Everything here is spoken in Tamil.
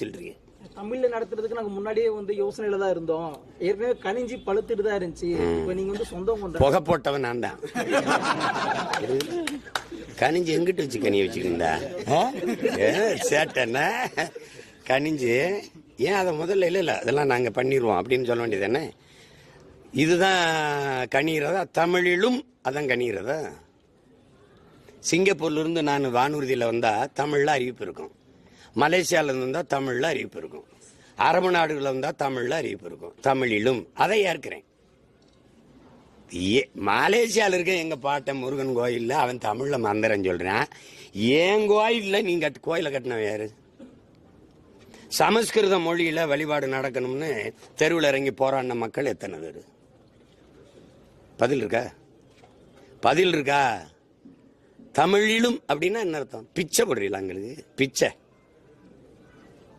சொல்றீங்க தமிழ்ல நடத்துறதுக்கு நாங்க முன்னாடியே வந்து யோசனையில தான் இருந்தோம். ஏற்கனவே கனிஞ்சி பழுத்துட்டு தான் இருந்துச்சு. இப்ப நீங்க வந்து சொந்தம் புகை போட்டவன் நான் தான். கனிஞ்சு எங்கிட்டு வச்சு கனி வச்சுக்கிந்தா சேட்டன்னா கனிஞ்சு ஏன் அதை முதல்ல இல்லை இல்லை அதெல்லாம் நாங்கள் பண்ணிடுவோம் அப்படின்னு சொல்ல வேண்டியதானே இதுதான் கனிகிறதா தமிழிலும் அதான் கனிகிறதா சிங்கப்பூர்ல இருந்து நான் வானூர்தியில் வந்தால் தமிழில் அறிவிப்பு இருக்கும். மலேசியாவில் இருந்தால் தமிழில் அறிவிப்பு இருக்கும். அரபு நாடுகளில் இருந்தால் தமிழில் அறிவிப்பு இருக்கும். தமிழிலும் அதை ஏற்கிறேன். ஏ மலேசியாவில் இருக்க எங்கள் பாட்டன் முருகன் கோயிலில் அவன் தமிழில் மந்திரம் சொல்கிறான் என் கோயிலில் நீங்கள் கட் கோயிலை கட்டினவன் யாரு? சமஸ்கிருத மொழியில் வழிபாடு நடக்கணும்னு தெருவில் இறங்கி போராடின மக்கள் எத்தனை பேர்? பதில் இருக்கா? பதில் இருக்கா? தமிழிலும் அப்படின்னா என்ன அர்த்தம்? பிச்சை போடுறீங்களா எங்களுக்கு? பிச்சை.